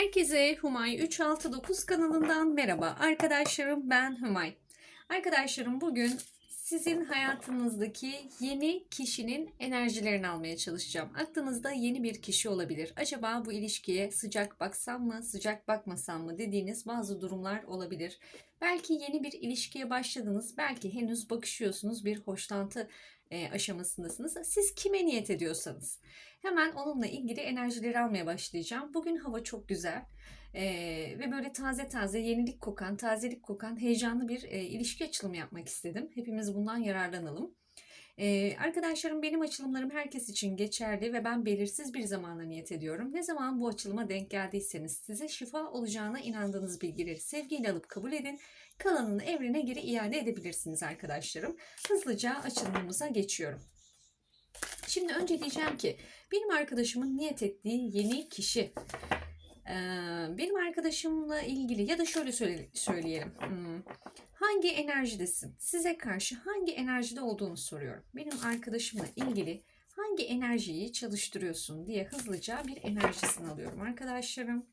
Herkese Humay 369 kanalından merhaba. Arkadaşlarım ben Humay. Arkadaşlarım bugün sizin hayatınızdaki yeni kişinin enerjilerini almaya çalışacağım. Aklınızda yeni bir kişi olabilir. Acaba bu ilişkiye sıcak baksam mı, sıcak bakmasam mı dediğiniz bazı durumlar olabilir. Belki yeni bir ilişkiye başladınız, belki henüz bakışıyorsunuz, bir hoşlantı aşamasındasınız. Siz kime niyet ediyorsanız. Hemen onunla ilgili enerjileri almaya başlayacağım. Bugün hava çok güzel. Ee, ve böyle taze taze yenilik kokan, tazelik kokan heyecanlı bir e, ilişki açılımı yapmak istedim. Hepimiz bundan yararlanalım. Ee, arkadaşlarım benim açılımlarım herkes için geçerli ve ben belirsiz bir zamana niyet ediyorum. Ne zaman bu açılıma denk geldiyseniz size şifa olacağına inandığınız bilgileri sevgiyle alıp kabul edin. Kalanını evrene geri iade edebilirsiniz arkadaşlarım. Hızlıca açılımımıza geçiyorum. Şimdi önce diyeceğim ki benim arkadaşımın niyet ettiği yeni kişi benim arkadaşımla ilgili ya da şöyle söyle, söyleyelim. Hmm, Hangi enerjidesin? Size karşı hangi enerjide olduğunu soruyorum. Benim arkadaşımla ilgili hangi enerjiyi çalıştırıyorsun diye hızlıca bir enerjisini alıyorum arkadaşlarım.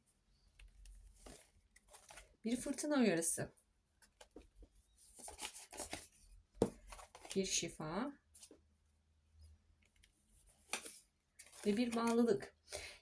Bir fırtına uyarısı. Bir şifa. Ve bir bağlılık.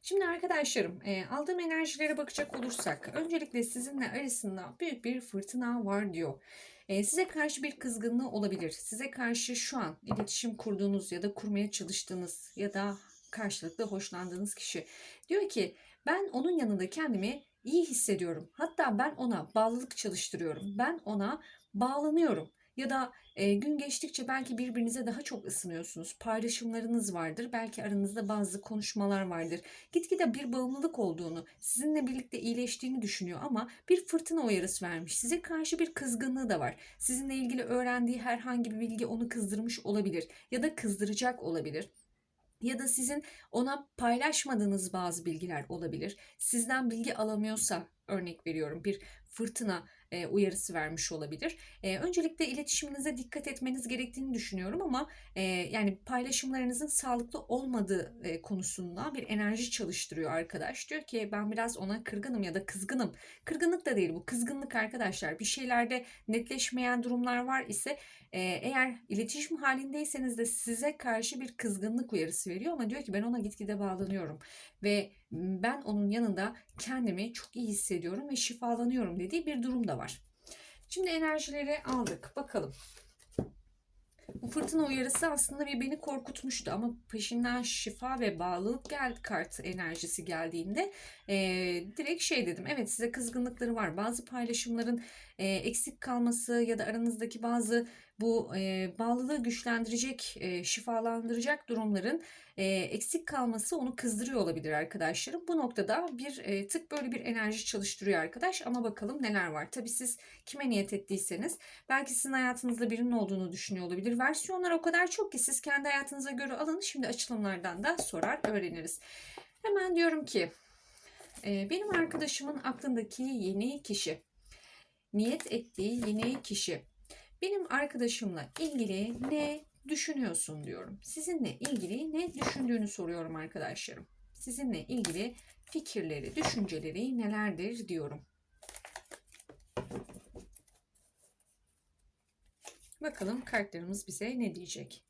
Şimdi arkadaşlarım e, aldığım enerjilere bakacak olursak öncelikle sizinle arasında büyük bir fırtına var diyor. E, size karşı bir kızgınlığı olabilir. Size karşı şu an iletişim kurduğunuz ya da kurmaya çalıştığınız ya da karşılıklı hoşlandığınız kişi diyor ki ben onun yanında kendimi iyi hissediyorum. Hatta ben ona bağlılık çalıştırıyorum. Ben ona bağlanıyorum. Ya da e, gün geçtikçe belki birbirinize daha çok ısınıyorsunuz. Paylaşımlarınız vardır. Belki aranızda bazı konuşmalar vardır. Gitgide bir bağımlılık olduğunu, sizinle birlikte iyileştiğini düşünüyor ama bir fırtına uyarısı vermiş. Size karşı bir kızgınlığı da var. Sizinle ilgili öğrendiği herhangi bir bilgi onu kızdırmış olabilir ya da kızdıracak olabilir ya da sizin ona paylaşmadığınız bazı bilgiler olabilir. Sizden bilgi alamıyorsa örnek veriyorum bir fırtına e, uyarısı vermiş olabilir. E, öncelikle iletişiminize dikkat etmeniz gerektiğini düşünüyorum ama e, yani paylaşımlarınızın sağlıklı olmadığı e, konusunda bir enerji çalıştırıyor arkadaş. Diyor ki ben biraz ona kırgınım ya da kızgınım. Kırgınlık da değil bu kızgınlık arkadaşlar. Bir şeylerde netleşmeyen durumlar var ise e, eğer iletişim halindeyseniz de size karşı bir kızgınlık uyarısı veriyor ama diyor ki ben ona gitgide bağlanıyorum ve ben onun yanında kendimi çok iyi hissediyorum ve şifalanıyorum dediği bir durum da var. Şimdi enerjileri aldık. Bakalım. Bu fırtına uyarısı aslında bir beni korkutmuştu ama peşinden şifa ve bağlılık geldi kart enerjisi geldiğinde e, direkt şey dedim. Evet size kızgınlıkları var. Bazı paylaşımların e, eksik kalması ya da aranızdaki bazı bu e, bağlılığı güçlendirecek, e, şifalandıracak durumların e, eksik kalması onu kızdırıyor olabilir arkadaşlarım. Bu noktada bir e, tık böyle bir enerji çalıştırıyor arkadaş ama bakalım neler var. Tabi siz kime niyet ettiyseniz belki sizin hayatınızda birinin olduğunu düşünüyor olabilir. Versiyonlar o kadar çok ki siz kendi hayatınıza göre alın. Şimdi açılımlardan da sorar öğreniriz. Hemen diyorum ki benim arkadaşımın aklındaki yeni kişi, niyet ettiği yeni kişi benim arkadaşımla ilgili ne düşünüyorsun diyorum. Sizinle ilgili ne düşündüğünü soruyorum arkadaşlarım. Sizinle ilgili fikirleri, düşünceleri nelerdir diyorum. Bakalım kartlarımız bize ne diyecek?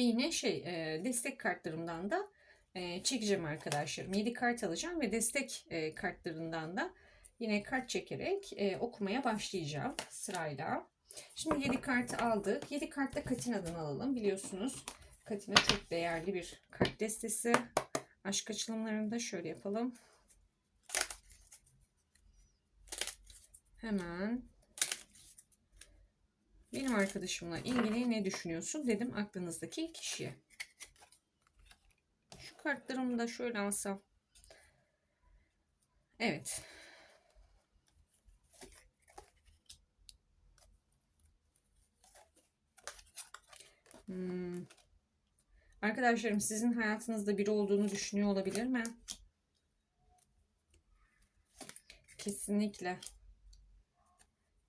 Ve yine şey e, destek kartlarımdan da e, çekeceğim arkadaşlarım. 7 kart alacağım ve destek e, kartlarından da yine kart çekerek e, okumaya başlayacağım sırayla. Şimdi 7 kartı aldık. 7 kartta Katina'dan alalım. Biliyorsunuz Katina çok değerli bir kart destesi. Aşk açılımlarında şöyle yapalım. Hemen benim arkadaşımla ilgili ne düşünüyorsun dedim aklınızdaki kişiye. Şu kartlarımı da şöyle alsam. Evet. Hmm. Arkadaşlarım sizin hayatınızda biri olduğunu düşünüyor olabilir mi? Kesinlikle.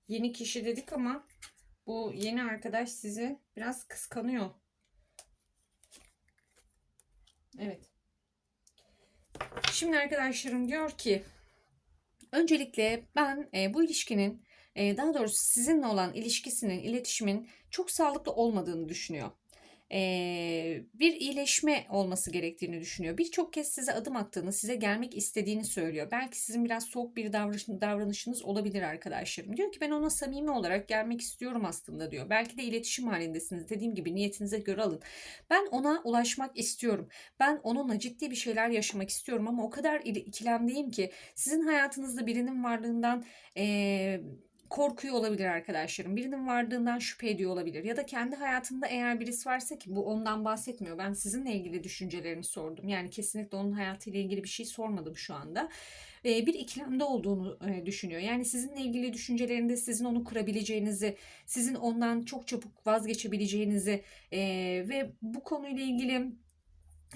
Yeni kişi dedik ama bu yeni arkadaş sizi biraz kıskanıyor. Evet. Şimdi arkadaşlarım diyor ki öncelikle ben e, bu ilişkinin e, daha doğrusu sizinle olan ilişkisinin, iletişimin çok sağlıklı olmadığını düşünüyor. Bir iyileşme olması gerektiğini düşünüyor. Birçok kez size adım attığını, size gelmek istediğini söylüyor. Belki sizin biraz soğuk bir davranış, davranışınız olabilir arkadaşlarım. Diyor ki ben ona samimi olarak gelmek istiyorum aslında diyor. Belki de iletişim halindesiniz. Dediğim gibi niyetinize göre alın. Ben ona ulaşmak istiyorum. Ben onunla ciddi bir şeyler yaşamak istiyorum ama o kadar ikilemdeyim ki sizin hayatınızda birinin varlığından eee korkuyor olabilir arkadaşlarım. Birinin vardığından şüphe ediyor olabilir. Ya da kendi hayatında eğer birisi varsa ki bu ondan bahsetmiyor. Ben sizinle ilgili düşüncelerini sordum. Yani kesinlikle onun hayatıyla ilgili bir şey sormadım şu anda bir ikilemde olduğunu düşünüyor. Yani sizinle ilgili düşüncelerinde sizin onu kırabileceğinizi, sizin ondan çok çabuk vazgeçebileceğinizi ve bu konuyla ilgili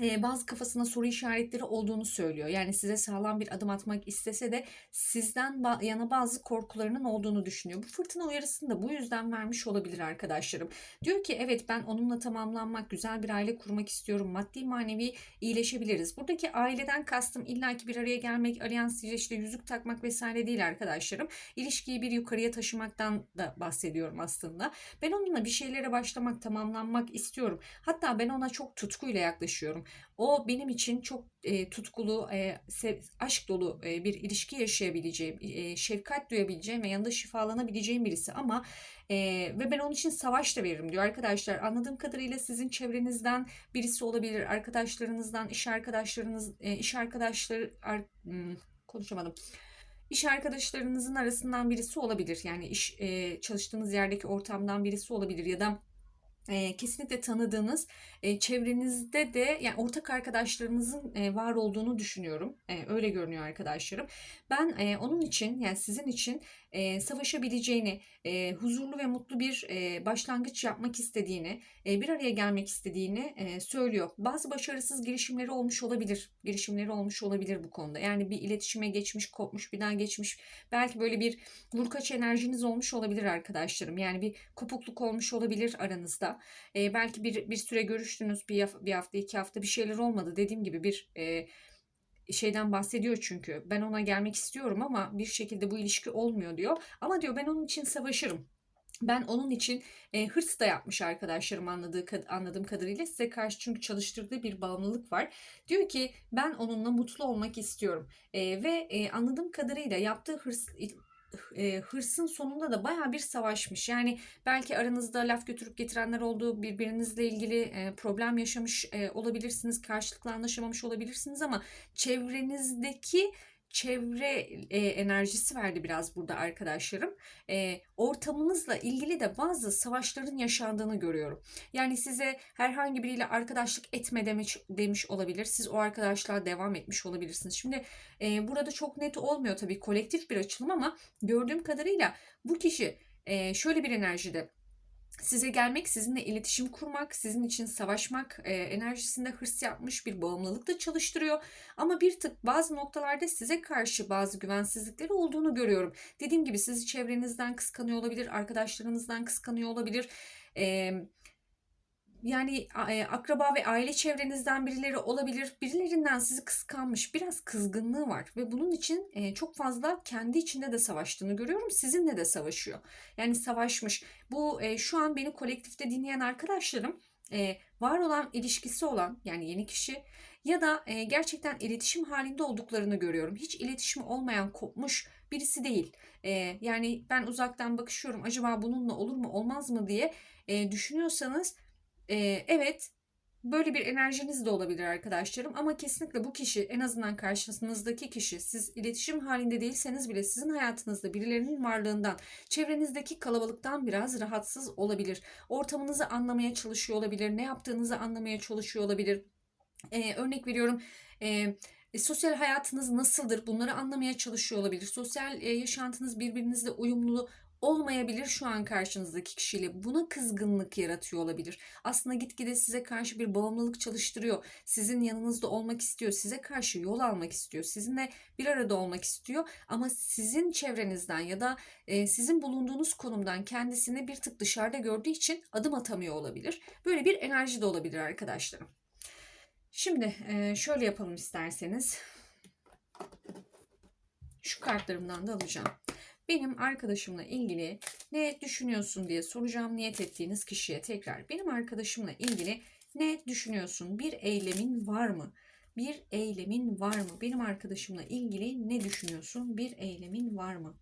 bazı kafasında soru işaretleri olduğunu söylüyor. Yani size sağlam bir adım atmak istese de sizden yana bazı korkularının olduğunu düşünüyor. Bu fırtına uyarısını da bu yüzden vermiş olabilir arkadaşlarım. Diyor ki evet ben onunla tamamlanmak, güzel bir aile kurmak istiyorum. Maddi manevi iyileşebiliriz. Buradaki aileden kastım illaki bir araya gelmek, alyans işte yüzük takmak vesaire değil arkadaşlarım. İlişkiyi bir yukarıya taşımaktan da bahsediyorum aslında. Ben onunla bir şeylere başlamak, tamamlanmak istiyorum. Hatta ben ona çok tutkuyla yaklaşıyorum. O benim için çok e, tutkulu, e, sev, aşk dolu e, bir ilişki yaşayabileceğim, e, şefkat duyabileceğim ve yanında şifalanabileceğim birisi ama e, ve ben onun için savaş da veririm diyor arkadaşlar. Anladığım kadarıyla sizin çevrenizden birisi olabilir, arkadaşlarınızdan, iş arkadaşlarınız, e, iş arkadaşları, ar, hmm, konuşamadım iş arkadaşlarınızın arasından birisi olabilir. Yani iş e, çalıştığınız yerdeki ortamdan birisi olabilir ya da e, kesinlikle tanıdığınız e, çevrenizde de yani ortak arkadaşlarınızın e, var olduğunu düşünüyorum. E, öyle görünüyor arkadaşlarım. Ben e, onun için yani sizin için e, savaşabileceğini, e, huzurlu ve mutlu bir e, başlangıç yapmak istediğini, e, bir araya gelmek istediğini e, söylüyor. Bazı başarısız girişimleri olmuş olabilir. Girişimleri olmuş olabilir bu konuda. Yani bir iletişime geçmiş, kopmuş, bir daha geçmiş. Belki böyle bir vurkaç enerjiniz olmuş olabilir arkadaşlarım. Yani bir kopukluk olmuş olabilir aranızda. E, belki bir, bir süre görüştünüz, bir, bir hafta, iki hafta bir şeyler olmadı. Dediğim gibi bir... E, şeyden bahsediyor çünkü. Ben ona gelmek istiyorum ama bir şekilde bu ilişki olmuyor diyor. Ama diyor ben onun için savaşırım. Ben onun için e, hırs da yapmış arkadaşlarım anladığı anladığım kadarıyla size karşı çünkü çalıştırdığı bir bağımlılık var. Diyor ki ben onunla mutlu olmak istiyorum e, ve e, anladığım kadarıyla yaptığı hırs e, hırsın sonunda da baya bir savaşmış. Yani belki aranızda laf götürüp getirenler olduğu birbirinizle ilgili e, problem yaşamış e, olabilirsiniz. Karşılıklı anlaşamamış olabilirsiniz ama çevrenizdeki çevre e, enerjisi verdi biraz burada arkadaşlarım. E, ortamınızla ilgili de bazı savaşların yaşandığını görüyorum. Yani size herhangi biriyle arkadaşlık etme demiş, demiş olabilir. Siz o arkadaşlığa devam etmiş olabilirsiniz. Şimdi e, burada çok net olmuyor tabii kolektif bir açılım ama gördüğüm kadarıyla bu kişi e, şöyle bir enerjide size gelmek, sizinle iletişim kurmak, sizin için savaşmak e, enerjisinde hırs yapmış bir bağımlılık da çalıştırıyor. Ama bir tık bazı noktalarda size karşı bazı güvensizlikleri olduğunu görüyorum. Dediğim gibi sizi çevrenizden kıskanıyor olabilir, arkadaşlarınızdan kıskanıyor olabilir. Eee yani e, akraba ve aile çevrenizden birileri olabilir. Birilerinden sizi kıskanmış, biraz kızgınlığı var ve bunun için e, çok fazla kendi içinde de savaştığını görüyorum. Sizinle de savaşıyor. Yani savaşmış. Bu e, şu an beni kolektifte dinleyen arkadaşlarım var olan ilişkisi olan yani yeni kişi ya da gerçekten iletişim halinde olduklarını görüyorum. Hiç iletişim olmayan kopmuş birisi değil. Yani ben uzaktan bakışıyorum acaba bununla olur mu olmaz mı diye düşünüyorsanız ee, evet böyle bir enerjiniz de olabilir arkadaşlarım ama kesinlikle bu kişi en azından karşınızdaki kişi siz iletişim halinde değilseniz bile sizin hayatınızda birilerinin varlığından çevrenizdeki kalabalıktan biraz rahatsız olabilir. Ortamınızı anlamaya çalışıyor olabilir. Ne yaptığınızı anlamaya çalışıyor olabilir. Ee, örnek veriyorum. E, sosyal hayatınız nasıldır? Bunları anlamaya çalışıyor olabilir. Sosyal e, yaşantınız birbirinizle uyumlu olmayabilir şu an karşınızdaki kişiyle. Buna kızgınlık yaratıyor olabilir. Aslında gitgide size karşı bir bağımlılık çalıştırıyor. Sizin yanınızda olmak istiyor. Size karşı yol almak istiyor. Sizinle bir arada olmak istiyor. Ama sizin çevrenizden ya da e, sizin bulunduğunuz konumdan kendisini bir tık dışarıda gördüğü için adım atamıyor olabilir. Böyle bir enerji de olabilir arkadaşlarım. Şimdi e, şöyle yapalım isterseniz. Şu kartlarımdan da alacağım. Benim arkadaşımla ilgili ne düşünüyorsun diye soracağım niyet ettiğiniz kişiye tekrar. Benim arkadaşımla ilgili ne düşünüyorsun? Bir eylemin var mı? Bir eylemin var mı? Benim arkadaşımla ilgili ne düşünüyorsun? Bir eylemin var mı?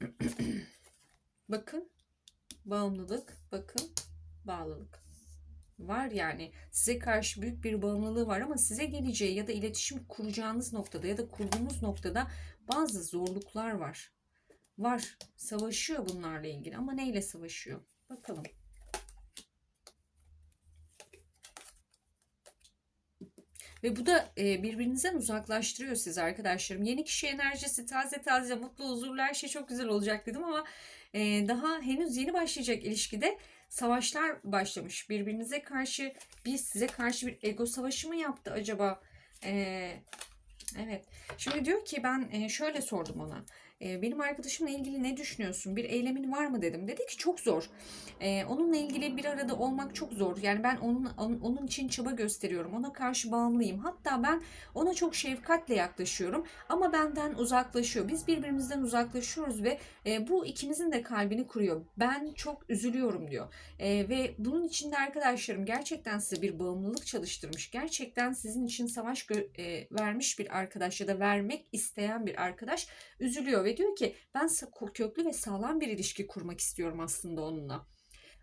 bakın bağımlılık, bakın bağlılık var yani size karşı büyük bir bağımlılığı var ama size geleceği ya da iletişim kuracağınız noktada ya da kurduğunuz noktada bazı zorluklar var. Var. Savaşıyor bunlarla ilgili ama neyle savaşıyor? Bakalım. Ve bu da e, birbirinizden uzaklaştırıyor sizi arkadaşlarım. Yeni kişi enerjisi taze taze, mutlu, huzurlu her şey çok güzel olacak dedim ama e, daha henüz yeni başlayacak ilişkide savaşlar başlamış. Birbirinize karşı bir size karşı bir ego savaşı mı yaptı acaba? Ee, evet. Şimdi diyor ki ben e, şöyle sordum ona. E, benim arkadaşımla ilgili ne düşünüyorsun? Bir eylemin var mı dedim. Dedi ki çok zor. E, onunla ilgili bir arada olmak çok zor. Yani ben onun, onun için çaba gösteriyorum. Ona karşı bağımlıyım. Hatta ben ona çok şefkatle yaklaşıyorum. Ama benden uzaklaşıyor. Biz birbirimizden uzaklaşıyoruz ve e, bu ikimizin de kalbini kuruyor. Ben çok üzülüyorum diyor. Ve bunun içinde arkadaşlarım gerçekten size bir bağımlılık çalıştırmış. Gerçekten sizin için savaş e, vermiş bir arkadaş ya da vermek isteyen bir arkadaş üzülüyor ve diyor ki ben köklü ve sağlam bir ilişki kurmak istiyorum aslında onunla.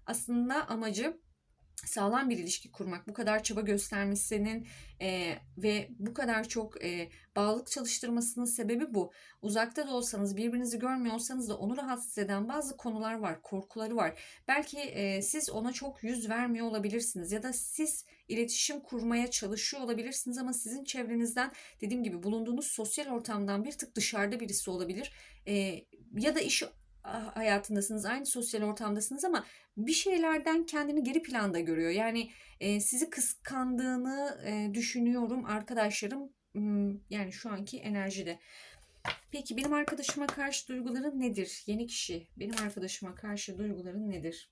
Aslında amacı sağlam bir ilişki kurmak, bu kadar çaba göstermesinin e, ve bu kadar çok e, bağlılık çalıştırmasının sebebi bu. Uzakta da olsanız, birbirinizi görmüyor olsanız da onu rahatsız eden bazı konular var, korkuları var. Belki e, siz ona çok yüz vermiyor olabilirsiniz ya da siz iletişim kurmaya çalışıyor olabilirsiniz ama sizin çevrenizden dediğim gibi bulunduğunuz sosyal ortamdan bir tık dışarıda birisi olabilir. E, ya da iş hayatındasınız, aynı sosyal ortamdasınız ama bir şeylerden kendini geri planda görüyor. Yani e, sizi kıskandığını e, düşünüyorum arkadaşlarım yani şu anki enerjide. Peki benim arkadaşıma karşı duyguların nedir? Yeni kişi benim arkadaşıma karşı duyguların nedir?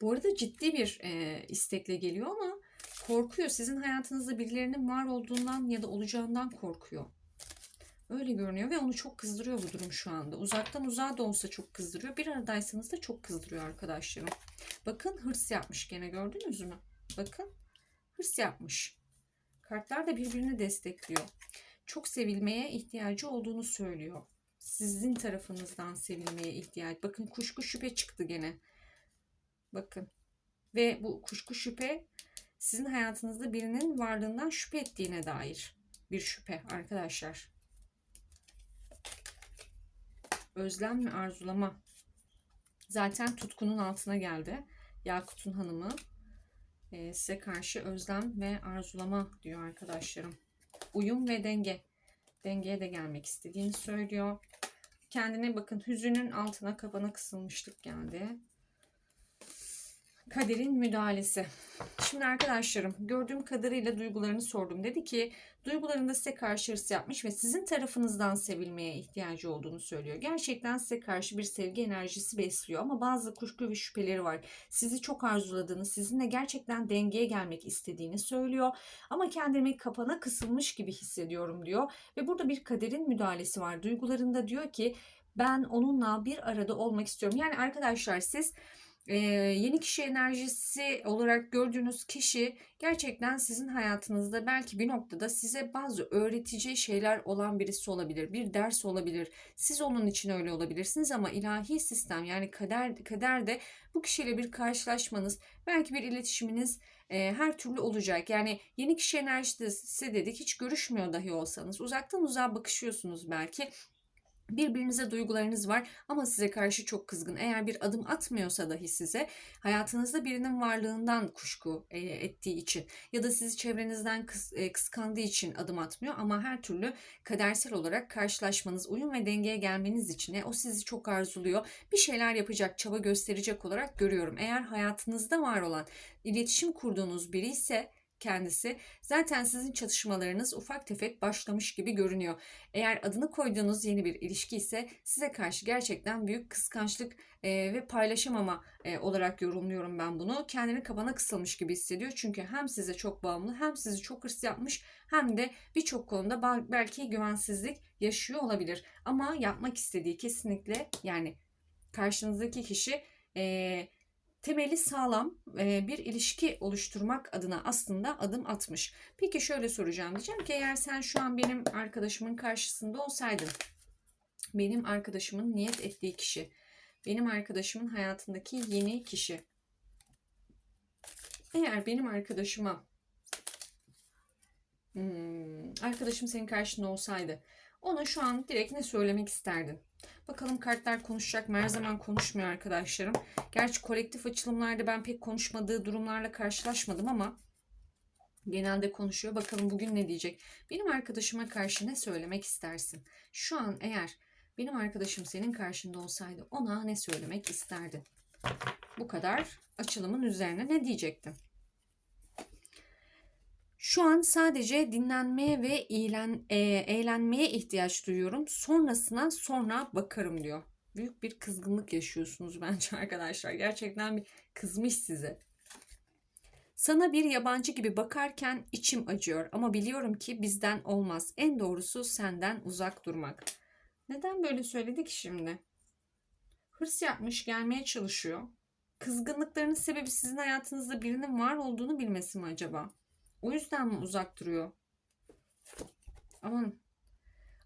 Bu arada ciddi bir e, istekle geliyor ama korkuyor. Sizin hayatınızda birilerinin var olduğundan ya da olacağından korkuyor. Öyle görünüyor ve onu çok kızdırıyor bu durum şu anda. Uzaktan uzağa da olsa çok kızdırıyor. Bir aradaysanız da çok kızdırıyor arkadaşlarım. Bakın hırs yapmış gene gördünüz mü? Bakın hırs yapmış. Kartlar da birbirini destekliyor. Çok sevilmeye ihtiyacı olduğunu söylüyor. Sizin tarafınızdan sevilmeye ihtiyaç. Bakın kuşku şüphe çıktı gene. Bakın. Ve bu kuşku şüphe sizin hayatınızda birinin varlığından şüphe ettiğine dair bir şüphe arkadaşlar. Özlem ve arzulama. Zaten tutkunun altına geldi. Yakut'un hanımı e, size karşı özlem ve arzulama diyor arkadaşlarım. Uyum ve denge. Dengeye de gelmek istediğini söylüyor. Kendine bakın hüzünün altına kabana kısılmışlık geldi. Kaderin müdahalesi. Şimdi arkadaşlarım gördüğüm kadarıyla duygularını sordum. Dedi ki duygularında size karşı yapmış ve sizin tarafınızdan sevilmeye ihtiyacı olduğunu söylüyor. Gerçekten size karşı bir sevgi enerjisi besliyor ama bazı kuşku ve şüpheleri var. Sizi çok arzuladığını, sizinle gerçekten dengeye gelmek istediğini söylüyor. Ama kendimi kapana kısılmış gibi hissediyorum diyor. Ve burada bir kaderin müdahalesi var. Duygularında diyor ki ben onunla bir arada olmak istiyorum. Yani arkadaşlar siz ee, yeni kişi enerjisi olarak gördüğünüz kişi gerçekten sizin hayatınızda belki bir noktada size bazı öğretici şeyler olan birisi olabilir. Bir ders olabilir. Siz onun için öyle olabilirsiniz ama ilahi sistem yani kader kaderde bu kişiyle bir karşılaşmanız, belki bir iletişiminiz e, her türlü olacak. Yani yeni kişi enerjisi dedik hiç görüşmüyor dahi olsanız uzaktan uzağa bakışıyorsunuz belki Birbirinize duygularınız var ama size karşı çok kızgın. Eğer bir adım atmıyorsa dahi size hayatınızda birinin varlığından kuşku e, ettiği için ya da sizi çevrenizden e, kıskandığı için adım atmıyor ama her türlü kadersel olarak karşılaşmanız, uyum ve dengeye gelmeniz için e, o sizi çok arzuluyor. Bir şeyler yapacak, çaba gösterecek olarak görüyorum. Eğer hayatınızda var olan iletişim kurduğunuz biri ise kendisi zaten sizin çatışmalarınız ufak tefek başlamış gibi görünüyor. Eğer adını koyduğunuz yeni bir ilişki ise size karşı gerçekten büyük kıskançlık e, ve paylaşamama e, olarak yorumluyorum ben bunu. Kendini kabana kısılmış gibi hissediyor. Çünkü hem size çok bağımlı hem sizi çok hırs yapmış hem de birçok konuda belki güvensizlik yaşıyor olabilir. Ama yapmak istediği kesinlikle yani karşınızdaki kişi e, temeli sağlam e, bir ilişki oluşturmak adına aslında adım atmış. Peki şöyle soracağım diyeceğim ki eğer sen şu an benim arkadaşımın karşısında olsaydın benim arkadaşımın niyet ettiği kişi benim arkadaşımın hayatındaki yeni kişi eğer benim arkadaşıma hmm, arkadaşım senin karşında olsaydı ona şu an direkt ne söylemek isterdin? Bakalım kartlar konuşacak mı? Her zaman konuşmuyor arkadaşlarım. Gerçi kolektif açılımlarda ben pek konuşmadığı durumlarla karşılaşmadım ama genelde konuşuyor. Bakalım bugün ne diyecek? Benim arkadaşıma karşı ne söylemek istersin? Şu an eğer benim arkadaşım senin karşında olsaydı ona ne söylemek isterdin? Bu kadar açılımın üzerine ne diyecektin? Şu an sadece dinlenmeye ve eğlen, e, eğlenmeye ihtiyaç duyuyorum. Sonrasına sonra bakarım diyor. Büyük bir kızgınlık yaşıyorsunuz bence arkadaşlar. Gerçekten bir kızmış size. Sana bir yabancı gibi bakarken içim acıyor ama biliyorum ki bizden olmaz. En doğrusu senden uzak durmak. Neden böyle söyledik şimdi? Hırs yapmış gelmeye çalışıyor. Kızgınlıklarının sebebi sizin hayatınızda birinin var olduğunu bilmesi mi acaba? O yüzden mi uzak duruyor? Aman.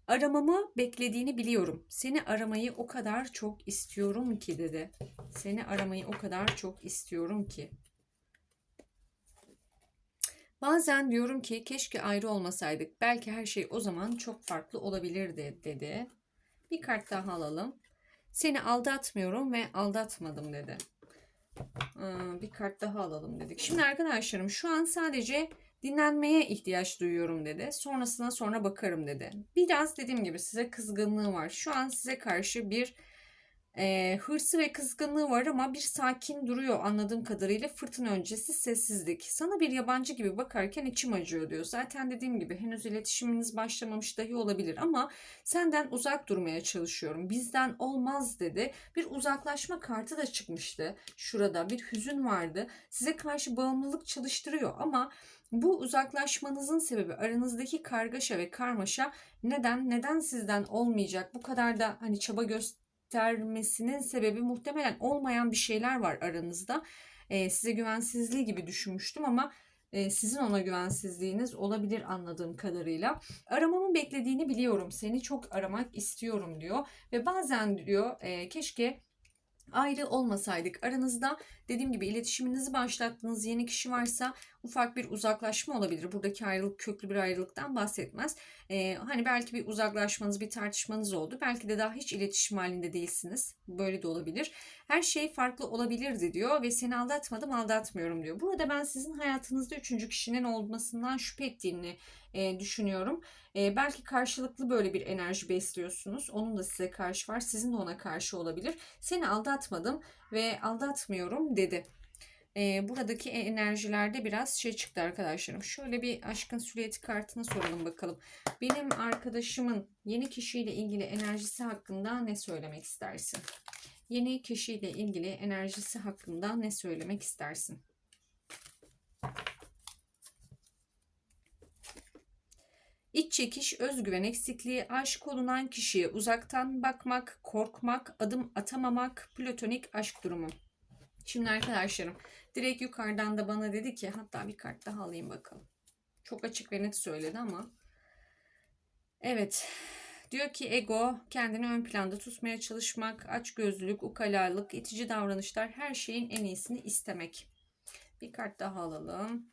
Aramamı beklediğini biliyorum. Seni aramayı o kadar çok istiyorum ki dedi. Seni aramayı o kadar çok istiyorum ki. Bazen diyorum ki keşke ayrı olmasaydık. Belki her şey o zaman çok farklı olabilirdi dedi. Bir kart daha alalım. Seni aldatmıyorum ve aldatmadım dedi. Bir kart daha alalım dedik. Şimdi arkadaşlarım şu an sadece dinlenmeye ihtiyaç duyuyorum dedi. Sonrasına sonra bakarım dedi. Biraz dediğim gibi size kızgınlığı var. Şu an size karşı bir e, hırsı ve kızgınlığı var ama bir sakin duruyor anladığım kadarıyla fırtına öncesi sessizlik. Sana bir yabancı gibi bakarken içim acıyor diyor. Zaten dediğim gibi henüz iletişiminiz başlamamış dahi olabilir ama senden uzak durmaya çalışıyorum. Bizden olmaz dedi. Bir uzaklaşma kartı da çıkmıştı. Şurada bir hüzün vardı. Size karşı bağımlılık çalıştırıyor ama bu uzaklaşmanızın sebebi aranızdaki kargaşa ve karmaşa neden neden sizden olmayacak bu kadar da hani çaba göstermesinin sebebi muhtemelen olmayan bir şeyler var aranızda. Ee, size güvensizliği gibi düşünmüştüm ama e, sizin ona güvensizliğiniz olabilir anladığım kadarıyla. Aramamı beklediğini biliyorum. Seni çok aramak istiyorum diyor ve bazen diyor e, keşke ayrı olmasaydık. Aranızda dediğim gibi iletişiminizi başlattığınız yeni kişi varsa ufak bir uzaklaşma olabilir. Buradaki ayrılık köklü bir ayrılıktan bahsetmez. Ee, hani belki bir uzaklaşmanız, bir tartışmanız oldu. Belki de daha hiç iletişim halinde değilsiniz. Böyle de olabilir. Her şey farklı olabilirdi diyor ve seni aldatmadım, aldatmıyorum diyor. Burada ben sizin hayatınızda üçüncü kişinin olmasından şüphe ettiğini e, düşünüyorum. E, belki karşılıklı böyle bir enerji besliyorsunuz. Onun da size karşı var. Sizin de ona karşı olabilir. Seni aldatmadım ve aldatmıyorum dedi. E, buradaki enerjilerde biraz şey çıktı arkadaşlarım. Şöyle bir aşkın süliyeti kartını soralım bakalım. Benim arkadaşımın yeni kişiyle ilgili enerjisi hakkında ne söylemek istersin? Yeni kişiyle ilgili enerjisi hakkında ne söylemek istersin? İç çekiş, özgüven eksikliği, aşık olunan kişiye uzaktan bakmak, korkmak, adım atamamak, platonik aşk durumu. Şimdi arkadaşlarım direkt yukarıdan da bana dedi ki hatta bir kart daha alayım bakalım. Çok açık ve net söyledi ama. Evet diyor ki ego kendini ön planda tutmaya çalışmak, açgözlülük, ukalalık, itici davranışlar her şeyin en iyisini istemek. Bir kart daha alalım.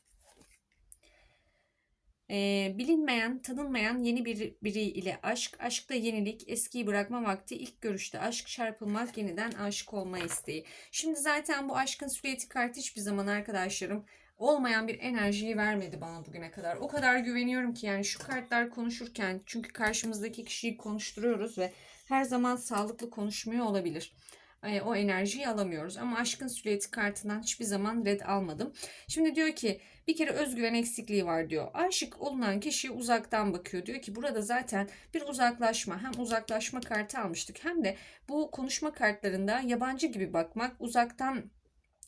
E, bilinmeyen, tanınmayan yeni bir biri ile aşk, aşkta yenilik, eskiyi bırakma vakti, ilk görüşte aşk, çarpılmak, yeniden aşık olma isteği. Şimdi zaten bu aşkın silüeti kartı hiçbir zaman arkadaşlarım olmayan bir enerjiyi vermedi bana bugüne kadar. O kadar güveniyorum ki yani şu kartlar konuşurken çünkü karşımızdaki kişiyi konuşturuyoruz ve her zaman sağlıklı konuşmuyor olabilir. E, o enerjiyi alamıyoruz. Ama aşkın silüeti kartından hiçbir zaman red almadım. Şimdi diyor ki bir kere özgüven eksikliği var diyor. Aşık olunan kişi uzaktan bakıyor. Diyor ki burada zaten bir uzaklaşma hem uzaklaşma kartı almıştık hem de bu konuşma kartlarında yabancı gibi bakmak uzaktan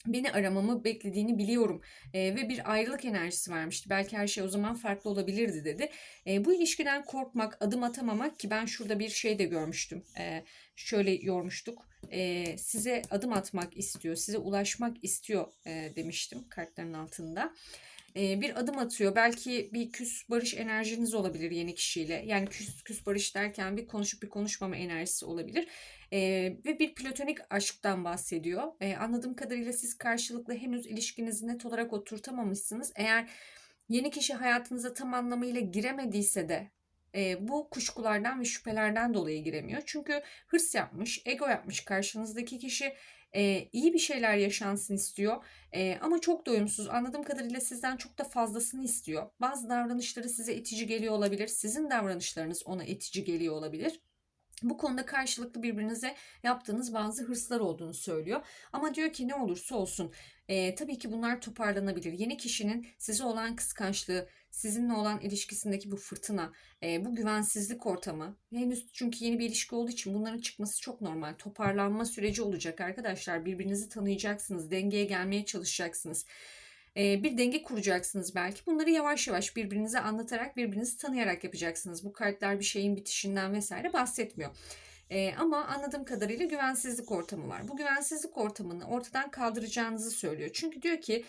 beni aramamı beklediğini biliyorum e, ve bir ayrılık enerjisi vermişti. Belki her şey o zaman farklı olabilirdi dedi. E, bu ilişkiden korkmak, adım atamamak ki ben şurada bir şey de görmüştüm. E, şöyle yormuştuk. E, size adım atmak istiyor, size ulaşmak istiyor e, demiştim kartların altında e, bir adım atıyor. Belki bir küs barış enerjiniz olabilir yeni kişiyle. Yani küs küs barış derken bir konuşup bir konuşmama enerjisi olabilir. E, ve bir platonik aşktan bahsediyor. E, anladığım kadarıyla siz karşılıklı henüz ilişkinizi net olarak oturtamamışsınız. Eğer yeni kişi hayatınıza tam anlamıyla giremediyse de e, bu kuşkulardan ve şüphelerden dolayı giremiyor. Çünkü hırs yapmış, ego yapmış karşınızdaki kişi e, iyi bir şeyler yaşansın istiyor. E, ama çok doyumsuz. Anladığım kadarıyla sizden çok da fazlasını istiyor. Bazı davranışları size itici geliyor olabilir. Sizin davranışlarınız ona itici geliyor olabilir. Bu konuda karşılıklı birbirinize yaptığınız bazı hırslar olduğunu söylüyor. Ama diyor ki ne olursa olsun e, tabii ki bunlar toparlanabilir. Yeni kişinin size olan kıskançlığı, sizinle olan ilişkisindeki bu fırtına, e, bu güvensizlik ortamı henüz çünkü yeni bir ilişki olduğu için bunların çıkması çok normal. Toparlanma süreci olacak arkadaşlar. Birbirinizi tanıyacaksınız, dengeye gelmeye çalışacaksınız. Bir denge kuracaksınız belki. Bunları yavaş yavaş birbirinize anlatarak, birbirinizi tanıyarak yapacaksınız. Bu kartlar bir şeyin bitişinden vesaire bahsetmiyor. E, ama anladığım kadarıyla güvensizlik ortamı var. Bu güvensizlik ortamını ortadan kaldıracağınızı söylüyor. Çünkü diyor ki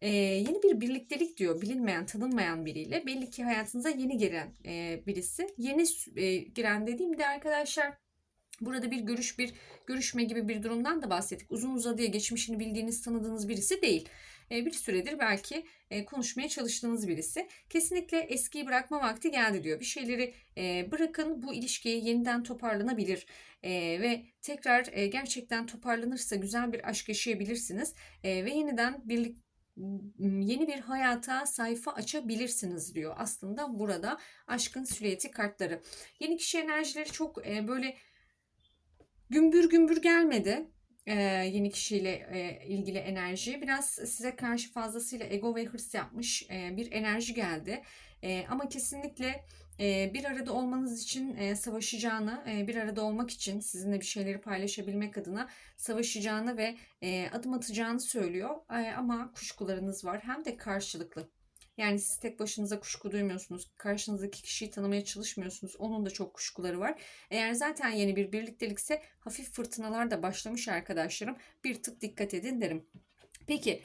e, yeni bir birliktelik diyor bilinmeyen tanınmayan biriyle belli ki hayatınıza yeni giren e, birisi yeni e, giren dediğimde arkadaşlar burada bir görüş bir görüşme gibi bir durumdan da bahsettik uzun uzadıya geçmişini bildiğiniz tanıdığınız birisi değil e, bir süredir belki e, konuşmaya çalıştığınız birisi kesinlikle eskiyi bırakma vakti geldi diyor bir şeyleri e, bırakın bu ilişkiyi yeniden toparlanabilir ve tekrar gerçekten toparlanırsa güzel bir aşk yaşayabilirsiniz ve yeniden birlik yeni bir hayata sayfa açabilirsiniz diyor. Aslında burada aşkın süliyeti kartları. Yeni kişi enerjileri çok böyle gümbür gümbür gelmedi. E, yeni kişiyle e, ilgili enerji. Biraz size karşı fazlasıyla ego ve hırs yapmış e, bir enerji geldi. E, ama kesinlikle bir arada olmanız için savaşacağını, bir arada olmak için sizinle bir şeyleri paylaşabilmek adına savaşacağını ve adım atacağını söylüyor. Ama kuşkularınız var hem de karşılıklı. Yani siz tek başınıza kuşku duymuyorsunuz. Karşınızdaki kişiyi tanımaya çalışmıyorsunuz. Onun da çok kuşkuları var. Eğer zaten yeni bir birliktelikse hafif fırtınalar da başlamış arkadaşlarım. Bir tık dikkat edin derim. Peki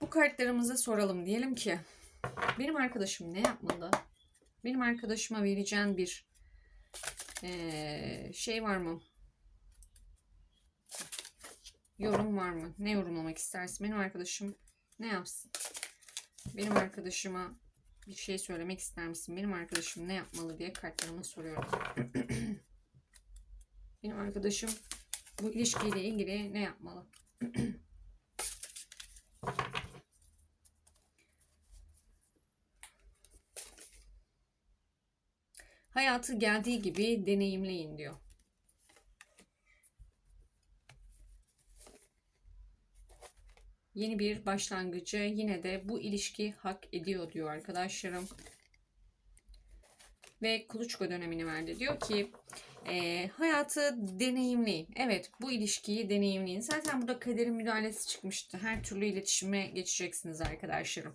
bu kartlarımıza soralım. Diyelim ki benim arkadaşım ne yapmalı? Benim arkadaşıma vereceğin bir ee, şey var mı? Yorum var mı? Ne yorumlamak istersin? Benim arkadaşım ne yapsın? Benim arkadaşıma bir şey söylemek ister misin? Benim arkadaşım ne yapmalı diye kartlarıma soruyorum. Benim arkadaşım bu ilişkiyle ilgili ne yapmalı? Hayatı geldiği gibi deneyimleyin diyor. Yeni bir başlangıcı yine de bu ilişki hak ediyor diyor arkadaşlarım. Ve kuluçka dönemini verdi. Diyor ki e, hayatı deneyimleyin. Evet bu ilişkiyi deneyimleyin. Zaten burada kaderin müdahalesi çıkmıştı. Her türlü iletişime geçeceksiniz arkadaşlarım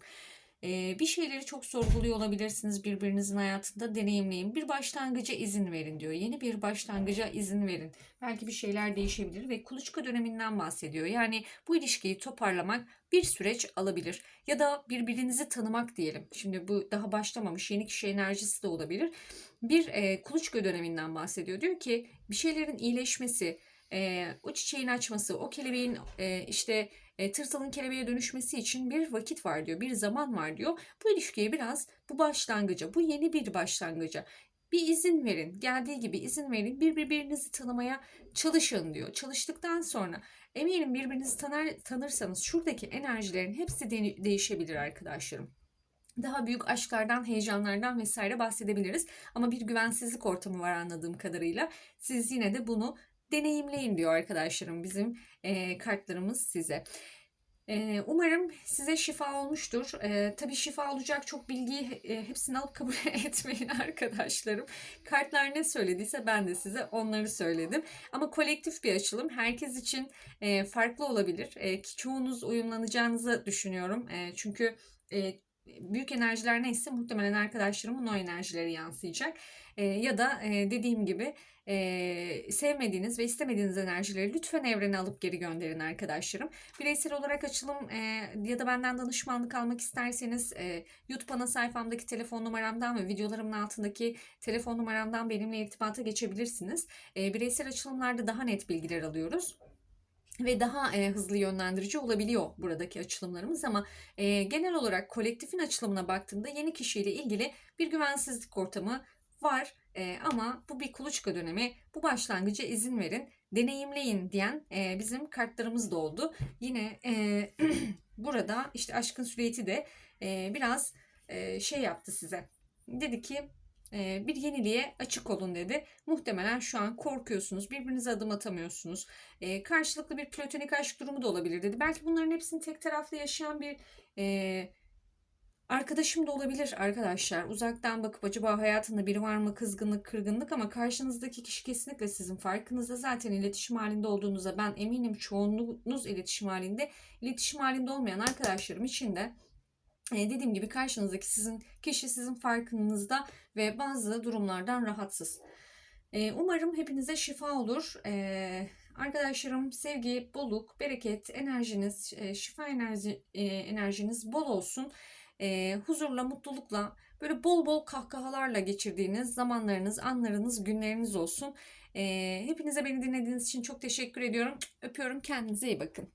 bir şeyleri çok sorguluyor olabilirsiniz birbirinizin hayatında deneyimleyin. Bir başlangıca izin verin diyor. Yeni bir başlangıca izin verin. Belki bir şeyler değişebilir ve kuluçka döneminden bahsediyor. Yani bu ilişkiyi toparlamak bir süreç alabilir. Ya da birbirinizi tanımak diyelim. Şimdi bu daha başlamamış yeni kişi enerjisi de olabilir. Bir e, kuluçka döneminden bahsediyor. Diyor ki bir şeylerin iyileşmesi, e, o çiçeğin açması, o kelebeğin e, işte e, tırtılın kelebeğe dönüşmesi için bir vakit var diyor, bir zaman var diyor. Bu ilişkiye biraz bu başlangıca, bu yeni bir başlangıca bir izin verin. Geldiği gibi izin verin. Bir birbirinizi tanımaya çalışın diyor. Çalıştıktan sonra eminim birbirinizi tanır, tanırsanız şuradaki enerjilerin hepsi de- değişebilir arkadaşlarım. Daha büyük aşklardan, heyecanlardan vesaire bahsedebiliriz. Ama bir güvensizlik ortamı var anladığım kadarıyla. Siz yine de bunu deneyimleyin diyor arkadaşlarım bizim e, kartlarımız size. E, umarım size şifa olmuştur. E, tabii şifa olacak çok bilgiyi e, hepsini alıp kabul etmeyin arkadaşlarım. Kartlar ne söylediyse ben de size onları söyledim. Ama kolektif bir açılım. Herkes için e, farklı olabilir. E, ki çoğunuz uyumlanacağınızı düşünüyorum. E, çünkü e, büyük enerjiler neyse muhtemelen arkadaşlarımın o enerjileri yansıyacak. E, ya da e, dediğim gibi e, sevmediğiniz ve istemediğiniz enerjileri lütfen evrene alıp geri gönderin arkadaşlarım. Bireysel olarak açılım e, ya da benden danışmanlık almak isterseniz e, YouTube ana sayfamdaki telefon numaramdan ve videolarımın altındaki telefon numaramdan benimle irtibata geçebilirsiniz. E, bireysel açılımlarda daha net bilgiler alıyoruz ve daha e, hızlı yönlendirici olabiliyor buradaki açılımlarımız ama e, genel olarak kolektifin açılımına baktığımda yeni kişiyle ilgili bir güvensizlik ortamı var E, ama bu bir kuluçka dönemi. Bu başlangıca izin verin deneyimleyin diyen e, bizim kartlarımız da oldu. Yine e, burada işte aşkın süriyeti de e, biraz e, şey yaptı size. Dedi ki bir yeniliğe açık olun dedi. Muhtemelen şu an korkuyorsunuz, birbirinize adım atamıyorsunuz. E, karşılıklı bir platonik aşk durumu da olabilir dedi. Belki bunların hepsini tek taraflı yaşayan bir e, arkadaşım da olabilir arkadaşlar. Uzaktan bakıp acaba hayatında biri var mı kızgınlık, kırgınlık ama karşınızdaki kişi kesinlikle sizin farkınızda. Zaten iletişim halinde olduğunuza ben eminim çoğunluğunuz iletişim halinde. İletişim halinde olmayan arkadaşlarım için de dediğim gibi karşınızdaki sizin kişi sizin farkınızda ve bazı durumlardan rahatsız. Umarım hepinize şifa olur. Arkadaşlarım sevgi, bolluk, bereket, enerjiniz, şifa enerji, enerjiniz bol olsun. Huzurla, mutlulukla, böyle bol bol kahkahalarla geçirdiğiniz zamanlarınız, anlarınız, günleriniz olsun. Hepinize beni dinlediğiniz için çok teşekkür ediyorum. Öpüyorum. Kendinize iyi bakın.